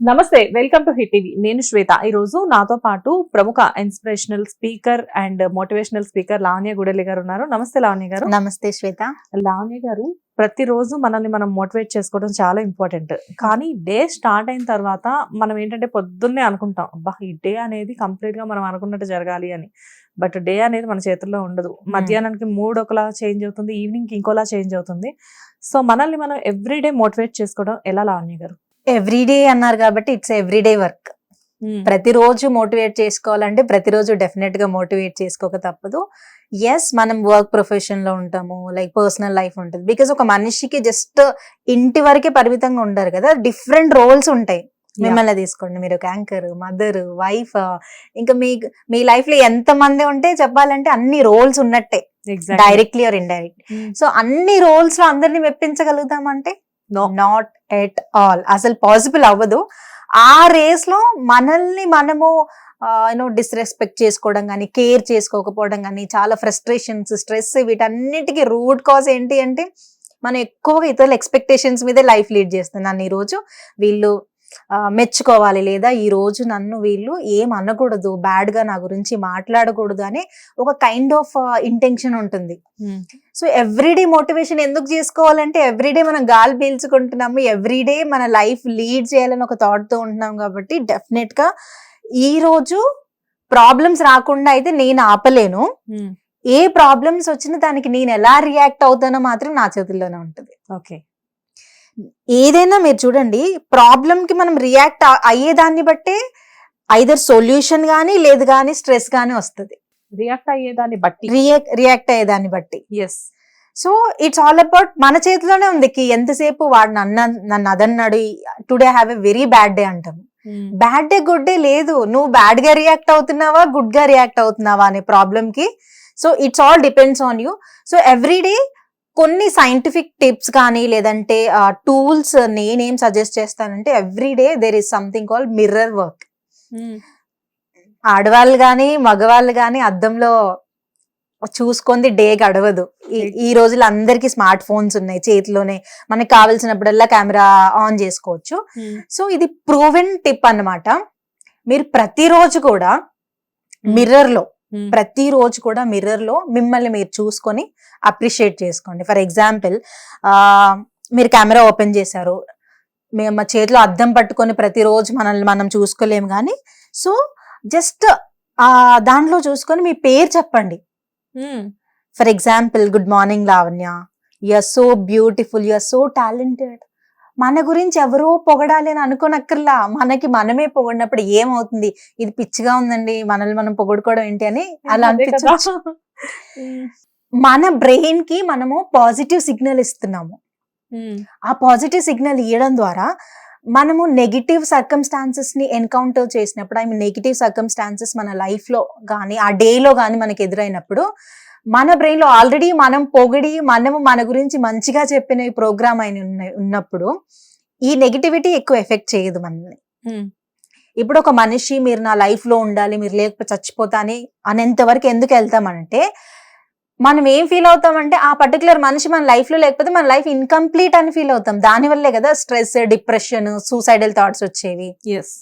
నమస్తే welcome to hit TV. నేను శ్వేత. ఈ రోజు నాతో పాటు ప్రముఖ inspirational speaker and motivational speaker Lavanya Gudelli గారు ఉన్నారు. నమస్తే లావణ్య గారు. నమస్తే శ్వేత. లావణ్య గారు ప్రతిరోజు మనల్ని మనం మోటివేట్ చేసుకోవడం చాలా ఇంపార్టెంట్ కానీ డే స్టార్ట్ అయిన తర్వాత మనం ఏంటంటే పొద్దున్నే అనుకుంటాం అబ్బా ఈ డే అనేది కంప్లీట్గా మనం అనుకున్నట్టు జరగాలి అని. బట్ డే అనేది మన చేతుల్లో ఉండదు. మధ్యాహ్నానికి మూడ్ ఒకలా చేంజ్ అవుతుంది ఈవినింగ్ ఇంకోలా చేంజ్ అవుతుంది. సో మనల్ని మనం ఎవ్రీ డే మోటివేట్ చేసుకోవడం ఎలా లావణ్య గారు? ఎవ్రీడే అన్నారు కాబట్టి ఇట్స్ ఎవ్రీడే వర్క్. ప్రతిరోజు మోటివేట్ చేసుకోవాలంటే ప్రతిరోజు డెఫినెట్గా మోటివేట్ చేసుకోక తప్పదు. ఎస్ మనం వర్క్ ప్రొఫెషన్లో ఉంటాము లైక్ పర్సనల్ లైఫ్ ఉంటుంది. బికాస్ ఒక మనిషికి జస్ట్ ఇంటి వరకే పరిమితంగా ఉండరు కదా డిఫరెంట్ రోల్స్ ఉంటాయి. మిమ్మల్ని తీసుకోండి మీరు ఒక యాంకర్ మదర్ వైఫ్ ఇంకా మీ మీ లైఫ్లో ఎంత మంది ఉంటే చెప్పాలంటే అన్ని రోల్స్ ఉన్నట్టే. డైరెక్ట్లీ ఆర్ ఇండైరెక్ట్ సో అన్ని రోల్స్లో అందరిని మెప్పించగలుగుతామంటే. నాట్ ఎట్ ఆల్ అసలు పాసిబుల్ అవ్వదు. ఆ రేస్లో మనల్ని మనము యూనో డిస్రెస్పెక్ట్ చేసుకోవడం కానీ కేర్ చేసుకోకపోవడం కానీ చాలా ఫ్రస్ట్రేషన్స్ స్ట్రెస్ వీటన్నిటికీ రూట్ కాజ్ ఏంటి అంటే మనం ఎక్కువగా ఇతరుల ఎక్స్పెక్టేషన్స్ మీదే లైఫ్ లీడ్ చేస్తున్నాను ఈరోజు రోజు. వీళ్ళు మెచ్చుకోవాలి లేదా ఈ రోజు నన్ను వీళ్ళు ఏం అనకూడదు బ్యాడ్గా నా గురించి మాట్లాడకూడదు అని ఒక కైండ్ ఆఫ్ ఇంటెన్షన్ ఉంటుంది. సో ఎవ్రీడే మోటివేషన్ ఎందుకు చేసుకోవాలంటే ఎవ్రీడే మనం గాలి పీల్చుకుంటున్నాము ఎవ్రీడే మన లైఫ్ లీడ్ చేయాలని ఒక థాట్తో ఉంటున్నాం కాబట్టి డెఫినెట్గా ఈ రోజు ప్రాబ్లమ్స్ రాకుండా అయితే నేను ఆపలేను. ఏ ప్రాబ్లమ్స్ వచ్చినా దానికి నేను ఎలా రియాక్ట్ అవుతానో మాత్రం నా చేతుల్లోనే ఉంటుంది. ఓకే ఏదైనా మీరు చూడండి ప్రాబ్లమ్కి మనం రియాక్ట్ అయ్యేదాన్ని బట్టే ఐదర్ సొల్యూషన్ గానీ లేదు కానీ స్ట్రెస్ గానీ వస్తుంది. రియాక్ట్ అయ్యేదాన్ని బట్టి. రియాక్ట్ రియాక్ట్ అయ్యేదాన్ని బట్టి. Yes so it's all about మన చేతిలోనే ఉంది కి ఎంతసేపు వాడు నన్ను నన్ను అదన్నాడు today have a very bad day అంటాం బ్యాడ్ డే గుడ్ డే లేదు నువ్వు బ్యాడ్గా రియాక్ట్ అవుతున్నావా గుడ్గా రియాక్ట్ అవుతున్నావా అనే ప్రాబ్లమ్కి so it's all depends on you. So every day కొన్ని సైంటిఫిక్ టిప్స్ కానీ లేదంటే టూల్స్ నేనేం సజెస్ట్ చేస్తానంటే every day there is something call mirror work ఆడవాళ్ళు కానీ మగవాళ్ళు కానీ అద్దంలో చూసుకుంది డే గడవదు. ఈ- రోజులు అందరికి స్మార్ట్ ఫోన్స్ ఉన్నాయి చేతిలోనే. మనకి కావాల్సినప్పుడల్లా కెమెరా ఆన్ చేసుకోవచ్చు. సో ఇది ప్రూవెన్ టిప్ అన్నమాట. మీరు ప్రతిరోజు కూడా మిర్రర్లో ప్రతిరోజు కూడా మిర్రర్లో మిమ్మల్ని మీరు చూసుకొని అప్రిషియేట్ చేసుకోండి. ఫర్ ఎగ్జాంపుల్ మీరు కెమెరా ఓపెన్ చేశారు. మేము మా చేతిలో అద్దం పట్టుకొని ప్రతిరోజు మనల్ని మనం చూసుకోలేము కానీ సో జస్ట్ ఆ దాంట్లో చూసుకొని మీ పేరు చెప్పండి. For example good morning Lavanya. Are so beautiful are so talented మన గురించి ఎవరో పొగడాలి అని అనుకోనక్కర్లా. మనకి మనమే పొగడినప్పుడు ఏమవుతుంది? ఇది పిచ్చిగా ఉందండి. మనల్ని మనం పొగడుకోవడం ఏంటి అని అలా అనిపించవచ్చు మన బ్రెయిన్కి మనము పాజిటివ్ సిగ్నల్ ఇస్తున్నాము. ఆ పాజిటివ్ సిగ్నల్ ఇవ్వడం ద్వారా మనము నెగిటివ్ సర్కమ్స్టాన్సెస్ని ఎన్కౌంటర్ చేసినప్పుడు ఐ మీన్ నెగిటివ్ సర్కమ్స్టాన్సెస్ మన లైఫ్లో కానీ ఆ డే లో కానీ మనకి ఎదురైనప్పుడు మన బ్రెయిన్లో ఆల్రెడీ మనం పొగిడి మనము మన గురించి మంచిగా చెప్పిన ప్రోగ్రామ్ అయిన ఉన్న- ఉన్నప్పుడు ఈ నెగిటివిటీ ఎక్కువ ఎఫెక్ట్ చేయదు మనల్ని. ఇప్పుడు ఒక మనిషి మీరు నా లైఫ్లో ఉండాలి మీరు లేకపోతే చచ్చిపోతా అని అనేంత వరకు ఎందుకు వెళ్తామంటే మనం ఏం ఫీల్ అవుతామంటే ఆ పర్టికులర్ మనిషి మన లైఫ్లో లేకపోతే మన లైఫ్ ఇన్కంప్లీట్ అని ఫీల్ అవుతాం. దాని వల్లే కదా స్ట్రెస్ డిప్రెషన్ సూసైడల్ థాట్స్ వచ్చేవి. ఎస్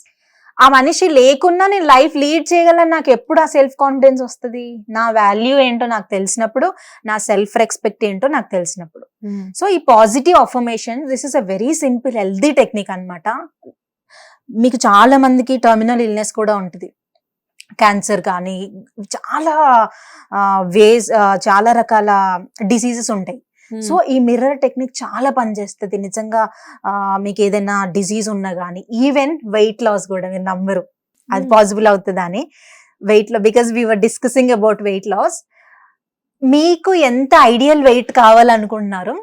ఆ మనిషి లేకున్నా నేను లైఫ్ లీడ్ చేయగలను నాకు ఎప్పుడు ఆ సెల్ఫ్ కాన్ఫిడెన్స్ వస్తుంది? నా వాల్యూ ఏంటో నాకు తెలిసినప్పుడు నా సెల్ఫ్ రెస్పెక్ట్ ఏంటో నాకు తెలిసినప్పుడు. సో ఈ positive affirmation this is a very simple healthy technique అన్నమాట. మీకు చాలా మందికి టర్మినల్ ఇల్నెస్ కూడా ఉంటుంది. క్యాన్సర్ కానీ చాలా వేస్ చాలా రకాల డిసీజెస్ ఉంటాయి. సో ఈ మిర్రర్ టెక్నిక్ చాలా పనిచేస్తుంది. నిజంగా మీకు ఏదైనా డిసీజ్ ఉన్నా కానీ ఈవెన్ వెయిట్ లాస్ కూడా మీరు నమ్మరు. అది పాసిబుల్ అవుతుందని. వెయిట్లో because we are discussing about weight loss మీకు ఎంత ఐడియల్ వెయిట్ కావాలనుకుంటున్నారు?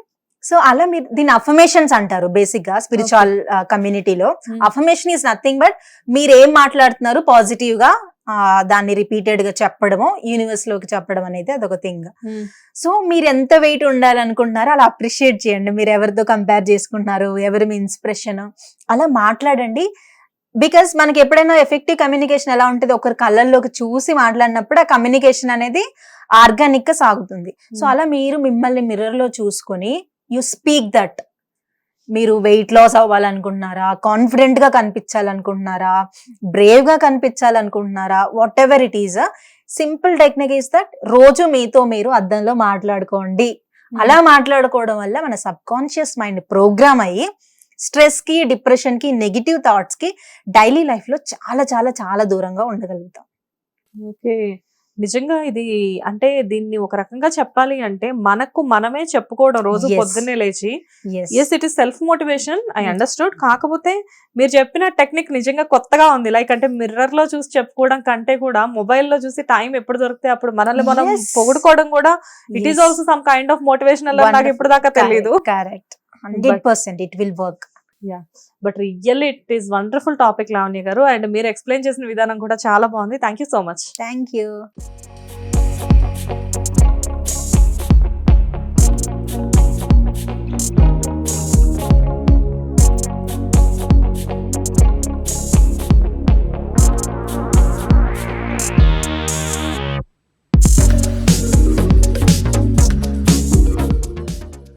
సో అలా మీరు దీని అఫర్మేషన్స్ అంటారు బేసిక్గా స్పిరిచువల్ కమ్యూనిటీలో అఫర్మేషన్ ఈస్ నథింగ్ బట్ మీరు ఏం మాట్లాడుతున్నారు పాజిటివ్గా దాన్ని రిపీటెడ్గా చెప్పడము యూనివర్స్లోకి చెప్పడం అనేది అదొక థింగ్ సో మీరు ఎంత వెయిట్ ఉండాలనుకుంటున్నారో అలా అప్రిషియేట్ చేయండి. మీరు ఎవరితో కంపేర్ చేసుకుంటున్నారు ఎవరి మీ ఇన్స్పిరేషన్ అలా మాట్లాడండి. బికాస్ మనకి ఎప్పుడైనా ఎఫెక్టివ్ కమ్యూనికేషన్ ఎలా ఉంటుంది? ఒకరి కళ్ళల్లోకి చూసి మాట్లాడినప్పుడు ఆ కమ్యూనికేషన్ అనేది ఆర్గానిక్గా సాగుతుంది. సో అలా మీరు మిమ్మల్ని మిర్రర్లో చూసుకొని యు స్పీక్ దట్ మీరు వెయిట్ లాస్ అవ్వాలనుకుంటున్నారా? కాన్ఫిడెంట్గా కనిపించాలనుకుంటున్నారా? బ్రేవ్గా కనిపించాలనుకుంటున్నారా? Whatever it is simple technique is that రోజు మీతో మీరు అద్దంలో మాట్లాడుకోండి. అలా మాట్లాడుకోవడం వల్ల మన సబ్ కాన్షియస్ మైండ్ ప్రోగ్రామ్ అయ్యి స్ట్రెస్కి డిప్రెషన్కి నెగిటివ్ థాట్స్కి డైలీ లైఫ్లో చాలా చాలా చాలా దూరంగా ఉండగలుగుతాం. ఓకే. నిజంగా ఇది అంటే దీన్ని ఒక రకంగా చెప్పాలి అంటే మనకు మనమే చెప్పుకోవడం రోజు. పొద్దున్నే లేచి. Yes it is self motivation I. Understood కాకపోతే మీరు చెప్పిన టెక్నిక్ నిజంగా కొత్తగా ఉంది లైక్ అంటే మిర్రర్లో చూసి చెప్పుకోవడం కంటే కూడా మొబైల్లో చూసి టైం ఎప్పుడు దొరికితే అప్పుడు మనల్ని మనం. పొగుడుకోవడం కూడా it is. Also some kind of motivational నాకు. ఇప్పుడు దాకా తెలియదు correct hundred percent it will work but really it is wonderful topic Lavanya garu. And మీరు ఎక్స్ప్లెయిన్ చేసిన విధానం కూడా చాలా బాగుంది. Thank you so much thank you